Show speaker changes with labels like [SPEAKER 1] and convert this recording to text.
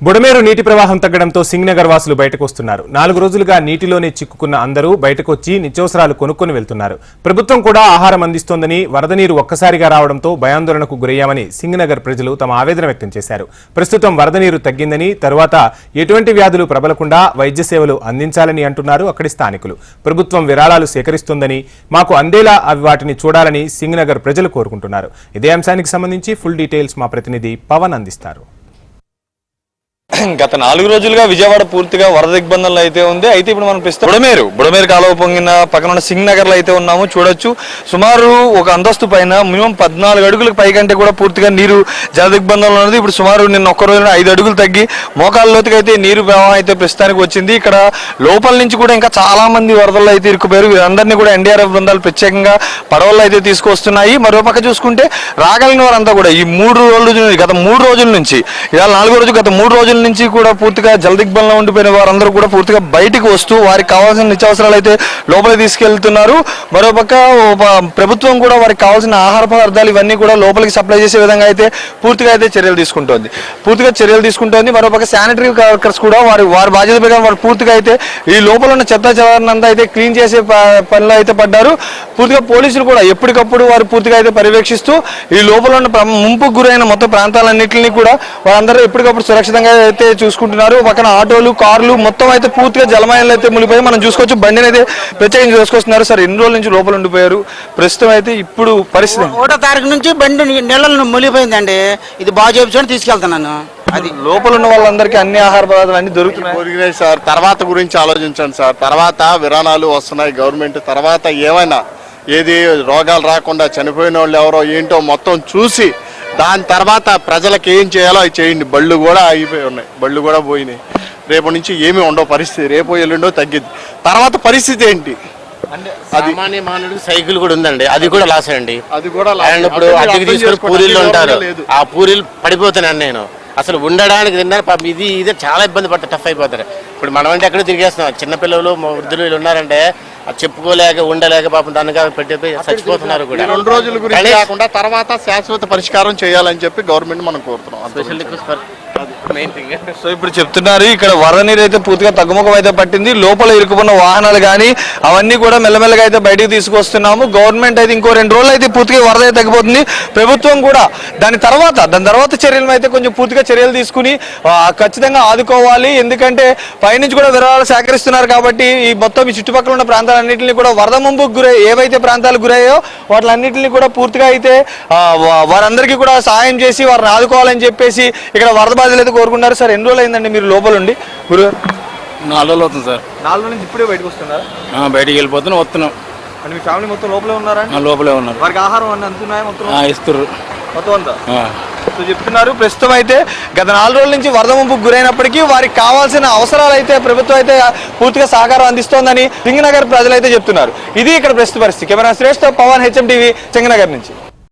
[SPEAKER 1] బుడమేరు నీటి ప్రవాహం తగ్గడంతో సింగ్నగర్ వాసులు బయటకు వస్తున్నారు. నాలుగు రోజులుగా నీటిలోనే చిక్కుకున్న అందరూ బయటకు వచ్చి నిత్యావసరాలు కొనుక్కొని వెళ్తున్నారు. ప్రభుత్వం కూడా ఆహారం అందిస్తోందని వరద నీరు ఒక్కసారిగా రావడంతో భయాందోళనకు గురయ్యామని సింగనగర్ ప్రజలు తమ ఆవేదన వ్యక్తం చేశారు. ప్రస్తుతం వరద నీరు తగ్గిందని తరువాత ఎటువంటి వ్యాధులు ప్రబలకుండా వైద్య సేవలు అందించాలని అంటున్నారు అక్కడి స్థానికులు. ప్రభుత్వం విరాళాలు సేకరిస్తోందని మాకు అందేలా అవి వాటిని చూడాలని సింగనగర్ ప్రజలు కోరుకుంటున్నారు. ఇదే అంశానికి సంబంధించి ఫుల్ డీటెయిల్స్ మా ప్రతినిధి పవన్ అందిస్తారు.
[SPEAKER 2] గత నాలుగు రోజులుగా విజయవాడ పూర్తిగా వరద దిగ్బంధంలో అయితే ఉంది. అయితే ఇప్పుడు మనం ప్రస్తుతం బుడమేరు బుడమేరు కాలువ పొంగిన పక్కన ఉన్న సింగ్ నగర్లో అయితే ఉన్నాము. చూడొచ్చు. సుమారు ఒక అంతస్తు పైన మినిమం పద్నాలుగు అడుగులకు పైకంటే కూడా పూర్తిగా నీరు జల దిగ్బంధంలో ఉన్నది. ఇప్పుడు సుమారు నిన్న ఒక్క రోజున ఐదు అడుగులు తగ్గి మోకాళ్ళలోతుకి అయితే నీరు ప్రవాహం అయితే ప్రస్తుతానికి వచ్చింది. ఇక్కడ లోపల నుంచి కూడా ఇంకా చాలా మంది వరదల్లో అయితే ఇరుక్కుపోయారు. వీరందరినీ కూడా ఎన్డీఆర్ఎఫ్ బృందాలు ప్రత్యేకంగా పడవల్లో అయితే తీసుకొస్తున్నాయి. మరో పక్క చూసుకుంటే రాగలిగిన వారంతా కూడా ఈ మూడు రోజుల నుంచి గత మూడు రోజుల నుంచి ఇలా నాలుగో రోజు గత మూడు రోజుల నుంచి కూడా పూర్తిగా జలదిగ్బంలో ఉండిపోయిన వారందరూ కూడా పూర్తిగా బయటికి వస్తూ వారికి కావాల్సిన నిత్యావసరాలు అయితే లోపలికి తీసుకెళ్తున్నారు. మరోపక్క ప్రభుత్వం కూడా వారికి కావాల్సిన ఆహార పదార్థాలు ఇవన్నీ కూడా లోపలికి సప్లై చేసే విధంగా అయితే పూర్తిగా అయితే చర్యలు తీసుకుంటోంది. పూర్తిగా చర్యలు తీసుకుంటోంది. మరోపక్క శానిటరీ వర్కర్స్ కూడా వారి వారి బాధ్యత ప్రకారం వారు పూర్తిగా అయితే ఈ లోపల ఉన్న చెత్త చెదారం అంతా అయితే క్లీన్ చేసే పనిలో అయితే పడ్డారు. పూర్తిగా పోలీసులు కూడా ఎప్పటికప్పుడు వారు పూర్తిగా అయితే పర్యవేక్షిస్తూ ఈ లోపల ఉన్న ముంపుకు గురైన మొత్తం ప్రాంతాలన్నింటినీ కూడా వారందరూ ఎప్పటికప్పుడు సురక్షితంగా అయితే చూసుకుంటున్నారు. పక్కన ఆటోలు కార్లు మొత్తం అయితే పూర్తిగా జలమయంలో అయితే మునిపోయి మనం చూసుకోవచ్చు. బండిని అయితే ప్రత్యేకంగా చూసుకొస్తున్నారు. సార్ ఎన్ని రోజుల నుంచి లోపల ఉండిపోయారు? ప్రస్తుతం అయితే ఇప్పుడు పరిస్థితి
[SPEAKER 3] ఒకటో తారీఖు నుంచి బండి నీ- నీళ్ళలో మునిగిపోయిందండి. ఇది బాగు చేయించుకొని తీసుకెళ్తున్నాను అది.
[SPEAKER 2] లోపల ఉన్న వాళ్ళందరికీ అన్ని ఆహార పదార్థాలు అన్ని దొరుకుతున్నాయి?
[SPEAKER 4] సార్. తర్వాత గురించి ఆలోచించండి సార్. తర్వాత విరాణాలు వస్తున్నాయి గవర్నమెంట్. తర్వాత ఏమైనా ఏది రోగాలు రాకుండా చనిపోయిన వాళ్ళు ఎవరో ఏంటో మొత్తం చూసి దాని తర్వాత ప్రజలకు ఏం చేయాలో అవి చేయండి. బళ్ళు కూడా అయిపోయి ఉన్నాయి. బళ్ళు కూడా పోయినాయి. రేపు నుంచి ఏమీ ఉండవు పరిస్థితి. రేపు ఎల్లుండో తగ్గిద్ది. తర్వాత పరిస్థితి ఏంటి? అది
[SPEAKER 5] మానవుడికి సైకిల్ కూడా ఉందండి. అది కూడా లాస్ అండి.
[SPEAKER 4] అది కూడా
[SPEAKER 5] అండ్ ఇప్పుడు అద్దెకి తీసుకొని పూరీలు ఉంటారు. ఆ పూరీలు పడిపోతున్నాను నేను. అసలు ఉండడానికి తిన్నా పాపం ఇది ఇది చాలా ఇబ్బంది పడతా టఫ్ అయిపోతారు. ఇప్పుడు మనం అంటే ఎక్కడో తిరిగేస్తున్నాం. చిన్నపిల్లలు వృద్ధులు వీళ్ళు ఉన్నారంటే చెప్పుకోలేక ఉండలేక పాపం దానిగా పెట్టి చచ్చిపోతున్నారు కూడా.
[SPEAKER 4] రెండు రోజుల గురించి కాకుండా తర్వాత శాశ్వత పరిష్కారం చేయాలని చెప్పి గవర్నమెంట్ మనం కోరుతున్నాం.
[SPEAKER 5] Special request main thing
[SPEAKER 2] so ఇప్పుడు చెప్తున్నారు ఇక్కడ వరద నీరు అయితే పూర్తిగా తగ్గుముఖం అయితే పట్టింది. లోపల ఇరుక్కున్న వాహనాలు కానీ అవన్నీ కూడా మెల్లమెల్లగా అయితే బయటికి తీసుకొస్తున్నాము. గవర్నమెంట్ అయితే ఇంకో రెండు రోజులు అయితే పూర్తిగా వరద అయితే తగ్గిపోతుంది. ప్రభుత్వం కూడా దాని తర్వాత దాని తర్వాత చర్యలు అయితే కొంచెం పూర్తిగా చర్యలు తీసుకుని ఖచ్చితంగా ఆదుకోవాలి. ఎందుకంటే పైనుంచి కూడా విరాళాలు సేకరిస్తున్నారు కాబట్టి ఈ మొత్తం ఈ చుట్టుపక్కల ఉన్న ప్రాంతాలన్నింటినీ కూడా వరద ముంపుకు గురై ఏవైతే ప్రాంతాలు గురయ్యాయో వాటిలన్నింటినీ కూడా పూర్తిగా అయితే వారందరికీ కూడా సహాయం చేసి వారిని ఆదుకోవాలని చెప్పేసి ఇక్కడ వరద బాధితులు అయితే కోరుకున్నారు సార్ ఎన్ని రోజులు అయిందండి మీరు లోపల ఉండి? గురుగారు?
[SPEAKER 6] నాలుగు రోజులు అవుతుంది సార్.
[SPEAKER 2] నాలుగు నుంచి ఇప్పుడే బయటకు వస్తున్నారా?
[SPEAKER 6] ఆ, బయటికి వెళ్ళిపోతున్నాం వస్తున్నాం.
[SPEAKER 2] అంటే మీ ఫ్యామిలీ మొత్తం లోపలే ఉన్నారా
[SPEAKER 6] ఆ, లోపలే ఉన్నారు.
[SPEAKER 2] వారికి ఆహారం అన్నీ అందుతున్నాయా మొత్తం?
[SPEAKER 6] ఆ, ఇస్తుర్రు.
[SPEAKER 2] మొత్తం అంతా?
[SPEAKER 6] ఆ.
[SPEAKER 2] సో చెప్తున్నారు ప్రస్తుతం అయితే గత నాలుగు రోజుల నుంచి వరద ముంపుకు గురైనప్పటికీ వారికి కావాల్సిన అవసరాలు అయితే ప్రభుత్వం అయితే పూర్తిగా సహకారం అందిస్తోందని సింగనగర్ ప్రజలు అయితే చెప్తున్నారు. ఇది ఇక్కడ ప్రస్తుత పరిస్థితి. Camera Shreshta Pavan HM TV Singhnagar నుంచి.